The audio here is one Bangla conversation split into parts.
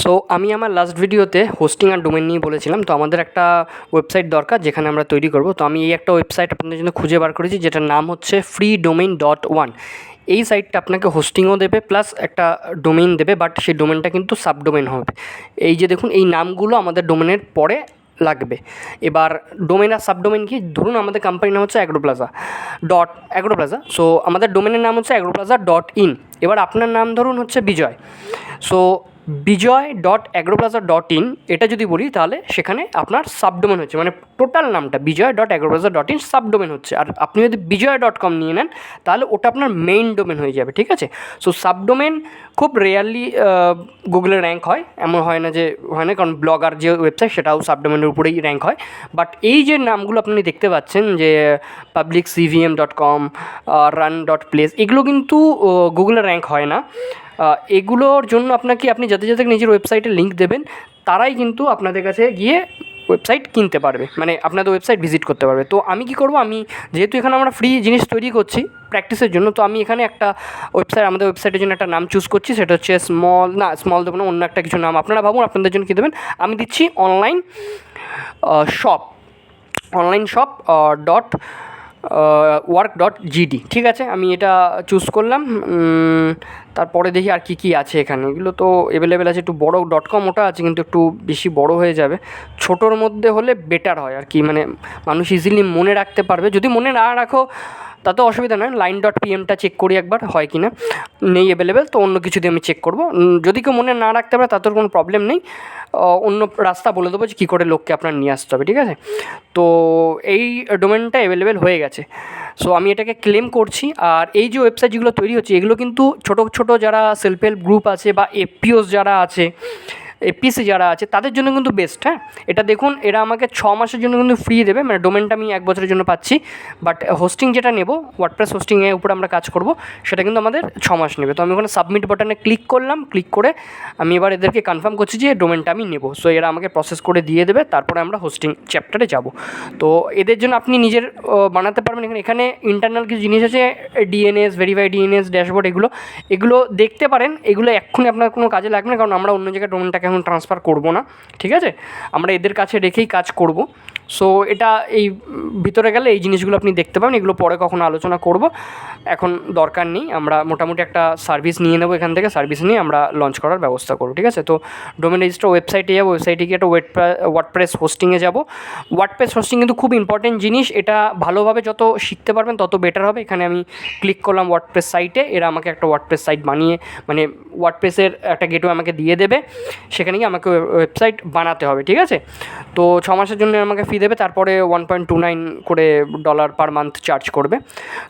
সো আমি আমার লাস্ট ভিডিওতে হোস্টিং আর ডোমেন নিয়ে বলেছিলাম। তো আমাদের একটা ওয়েবসাইট দরকার, যেখানে আমরা তৈরি করব। তো আমি এই একটা ওয়েবসাইট আপনাদের জন্য খুঁজে বার করেছি, যেটার নাম হচ্ছে ফ্রি ডোমেইন ডট ওয়ান এই সাইটটা আপনাকে হোস্টিংও দেবে প্লাস একটা ডোমেইন দেবে বাট সেই ডোমেনটা কিন্তু সাবডোমেন হবে। এই যে দেখুন, এই নামগুলো আমাদের ডোমেনের পরে লাগবে। এবার ডোমেন আর সাবডোমেন কি? ধরুন আমাদের কোম্পানির নাম হচ্ছে অ্যাগ্রোপ্লাজা ডট অ্যাগ্রোপ্লাজা সো আমাদের ডোমেনের নাম হচ্ছে অ্যাগ্রোপ্লাজা ডট ইন এবার আপনার নাম ধরুন হচ্ছে Vijay. So Vijay dot agroplaza dot in এটা যদি বলি তাহলে সেখানে আপনার সাবডোমেন হচ্ছে। মানে টোটাল নামটা Vijay dot agroplaza dot in subdomain হচ্ছে। আর আপনি যদি বিজয় ডট কম নিয়ে নেন, তাহলে ওটা আপনার মেইন ডোমেন হয়ে যাবে, ঠিক আছে? সো সাবডোমেন খুব রেয়ারলি গুগলে র্যাঙ্ক হয়। এমন হয় না যে, হয় না, কারণ ব্লগার যে ওয়েবসাইট সেটাও সাবডোমেনের উপরেই র্যাঙ্ক হয়। বাট এই যে নামগুলো আপনি দেখতে পাচ্ছেন যে public CVM dot com run dot place এগুলো কিন্তু গুগলে র্যাঙ্ক হয় না। এগুলোর জন্য আপনাকে, আপনি যাতে যাতে নিজের ওয়েবসাইটে লিঙ্ক দেবেন, তারাই কিন্তু আপনাদের কাছে গিয়ে ওয়েবসাইট কিনতে পারবে। মানে আপনাদের ওয়েবসাইট ভিজিট করতে পারবে। তো আমি কি করব? আমি যেহেতু এখানে আমরা ফ্রি জিনিস তৈরি করছি প্র্যাকটিসের জন্য, তো আমি এখানে একটা ওয়েবসাইট আমাদের ওয়েবসাইটের জন্য একটা নাম চুজ করছি। সেটা হচ্ছে স্মল না স্মল দেবো না, অন্য একটা কিছু নাম। আপনারা ভাবুন, আপনাদের জন্য কী দেবেন? আমি দিচ্ছি online shop online shop dot work dot GD ঠিক আছে? আমি এটা চুজ করলাম তারপরে দেখি আর কি কি আছে এখানে। এগুলো তো অ্যাভেলেবেল আছে, একটু বড় ডট কম ওটা আছে, কিন্তু একটু বেশি বড় হয়ে যাবে। ছোটোর মধ্যে হলে বেটার হয় আর কি মানে মানুষ ইজিলি মনে রাখতে পারবে। যদি মনে না রাখো তাতে অসুবিধা নয় লাইন ডট পিএমটা চেক করি একবার, হয় কি না নেই অ্যাভেলেবেল তো অন্য কিছু দিয়ে আমি চেক করব। যদি কেউ মনে না রাখতে পারে, তাতে কোনো প্রবলেম নেই। অন্য রাস্তা বলে দেবো যে কী করে লোককে আপনার নিয়ে আসতে হবে, ঠিক আছে? তো এই ডোমেনটা অ্যাভেলেবেল হয়ে গেছে। সো আমি এটাকে ক্লেম করছি, আর এই যে ওয়েবসাইটগুলো তৈরি হচ্ছে, এগুলো কিন্তু ছোটো ছোটো যারা সেলফ হেল্প গ্রুপ আছে বা এপিওস যারা আছে এপিসি যারা আছে, তাদের জন্য কিন্তু বেস্ট হ্যাঁ? এটা দেখুন, এরা আমাকে ছ মাসের জন্য কিন্তু ফ্রি দেবে মানে ডোমেনটা আমি এক বছরের জন্য পাচ্ছি। বাট হোস্টিং যেটা নেব ওয়ার্ডপ্রেস হোস্টিংয়ের উপরে আমরা কাজ করব, সেটা কিন্তু আমাদের ছ মাস নেবে। তো আমি ওখানে সাবমিট বাটনে ক্লিক করলাম ক্লিক করে আমি এবার এদেরকে কনফার্ম করছি যে ডোমেনটা আমি নেব। সো এরা আমাকে প্রসেস করে দিয়ে দেবে, তারপরে আমরা হোস্টিং চ্যাপ্টারে যাব। তো এদের জন্য আপনি নিজের বানাতে পারবেন এখানে। এখানে ইন্টারনাল কিছু জিনিস আছে ডিএনএস ভেরিফাই ডিএনএস ড্যাশবোর্ড এগুলো। এগুলো দেখতে পারেন, এগুলো এক্ষুনি আপনার কোনো কাজে লাগবে না, কারণ আমরা অন্য জায়গায় ডোমেনটাকে এখন ট্রান্সফার করব না, ঠিক আছে? আমরা এদের কাছে রেখেই কাজ করব। সো এটা এই ভিতরে গেলে এই জিনিসগুলো আপনি দেখতে পাবেন, এগুলো পরে কখনো আলোচনা করব। এখন দরকার নেই, আমরা মোটামুটি একটা সার্ভিস নিয়ে নেব এখান থেকে সার্ভিস নিয়ে আমরা লঞ্চ করার ব্যবস্থা করব, ঠিক আছে? তো ডোমেন রেজিস্টার ওয়েবসাইটে যাব ওয়েবসাইটে গিয়ে একটা ওয়েট ওয়ার্ডপ্রেস হোস্টিংয়ে যাব। ওয়ার্ডপ্রেস হোস্টিং কিন্তু খুব ইম্পর্টেন্ট জিনিস, এটা ভালোভাবে যত শিখতে পারবেন, তত বেটার হবে। এখানে আমি ক্লিক করলাম ওয়ার্ডপ্রেস সাইটে এরা আমাকে একটা ওয়ার্ডপ্রেস সাইট বানিয়ে মানে ওয়ার্ডপ্রেসের একটা গেটওয়ে আমাকে দিয়ে দেবে। সেখানে গিয়ে আমাকে ওয়েবসাইট বানাতে হবে, ঠিক আছে? তো ছ মাসের জন্য আমাকে ফি দেবে, তারপরে ওয়ান পয়েন্ট টু নাইন করে ডলার পার মান্থ চার্জ করবে।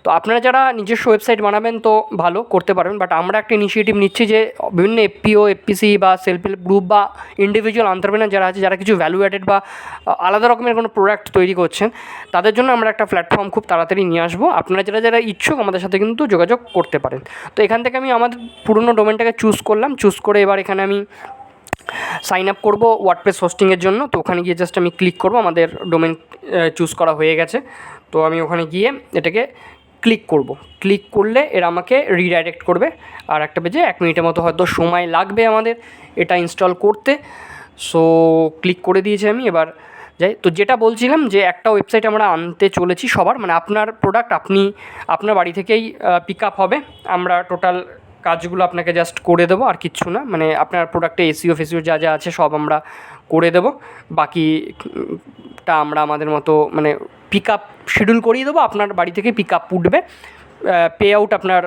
তো আপনারা যারা নিজস্ব ওয়েবসাইট বানাবেন তো ভালো, করতে পারবেন। বাট আমরা একটা ইনিশিয়েটিভ নিচ্ছি যে বিভিন্ন এফপিও এফপিসি বা সেলফ হেল্প গ্রুপ বা ইন্ডিভিজুয়াল আন্টারপ্রেনার যারা আছে, যারা কিছু ভ্যালু অ্যাডেড বা আলাদা রকমের কোনো প্রোডাক্ট তৈরি করছেন, তাদের জন্য আমরা একটা প্ল্যাটফর্ম খুব তাড়াতাড়ি নিয়ে আসব। আপনারা যারা যারা ইচ্ছুক আমাদের সাথে কিন্তু যোগাযোগ করতে পারেন। তো এখান থেকে আমি আমাদের পুরনো ডোমেনটাকে চুজ করলাম চুজ করে এবার এখানে আমি সাইন আপ করব ওয়ার্ডপ্রেস হোস্টিংয়ের জন্য। তো ওখানে গিয়ে জাস্ট আমি ক্লিক করব, আমাদের ডোমেন চুজ করা হয়ে গেছে। তো আমি ওখানে গিয়ে এটাকে ক্লিক করব। ক্লিক করলে এরা আমাকে রিডাইরেক্ট করবে। আর একটা পেজে এক মিনিটের মতো হয়তো সময় লাগবে আমাদের এটা ইনস্টল করতে। সো ক্লিক করে দিয়েছি আমি, এবার যাই। তো যেটা বলছিলাম যে একটা ওয়েবসাইট আমরা আনতে চলেছি সবার মানে আপনার প্রোডাক্ট আপনি, আপনার বাড়ি থেকেই পিক আপ হবে। আমরা টোটাল কাজগুলো আপনাকে জাস্ট করে দেবো, আর কিচ্ছু না। মানে আপনার প্রোডাক্টে এসিও ফেসিও যা যা আছে সব আমরা করে দেবো। বাকিটা আমরা আমাদের মতো মানে পিক আপ শিডিউল করিয়ে দেবো। আপনার বাড়ি থেকে পিক আপ উঠবে পে আউট আপনার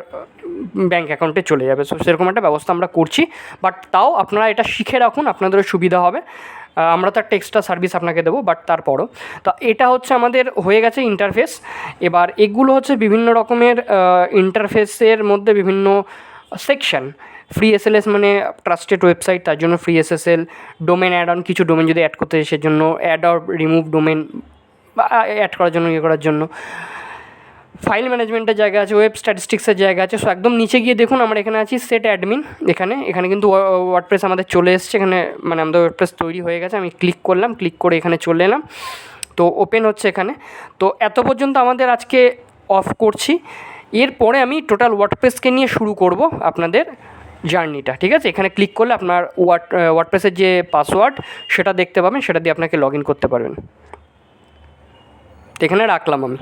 ব্যাঙ্ক অ্যাকাউন্টে চলে যাবে। সো সেরকম একটা ব্যবস্থা আমরা করছি। বাট তাও আপনারা এটা শিখে রাখুন আপনাদের সুবিধা হবে। আমরা তো একটা এক্সট্রা সার্ভিস আপনাকে দেবো বাট তারপরও। তো এটা হচ্ছে আমাদের হয়ে গেছে ইন্টারফেস এবার এগুলো হচ্ছে বিভিন্ন রকমের ইন্টারফেসের মধ্যে বিভিন্ন সেকশন ফ্রি এসএলএস মানে ট্রাস্টেড ওয়েবসাইট তার জন্য free SSL domain add on কিছু ডোমেন যদি অ্যাড করতে হয় সেজন্য অ্যাড অর রিমুভ ডোমেন বা অ্যাড করার জন্য ইয়ে করার জন্য। ফাইল ম্যানেজমেন্টের জায়গা আছে ওয়েব স্ট্যাটিস্টিক্সের জায়গা আছে সো একদম নিচে গিয়ে দেখুন আমরা এখানে আছি সেট অ্যাডমিন এখানে এখানে কিন্তু ওয়ার্ডপ্রেস আমাদের চলে এসছে, এখানে মানে আমাদের ওয়ার্ডপ্রেস তৈরি হয়ে গেছে, আমি ক্লিক করলাম ক্লিক করে এখানে চলে এলাম, তো ওপেন হচ্ছে এখানে। তো এত পর্যন্ত আমাদের আজকে অফ করছি এরপরে আমি টোটাল ওয়ার্ডপ্রেসকে নিয়ে শুরু করব আপনাদের জার্নিটা, ঠিক আছে? এখানে ক্লিক করলে আপনার ওয়ার্ড ওয়ার্ডপ্রেসের যে পাসওয়ার্ড সেটা দেখতে পাবেন, সেটা দিয়ে আপনাকে লগ ইন করতে পারবেন। এখানে রাখলাম আমি।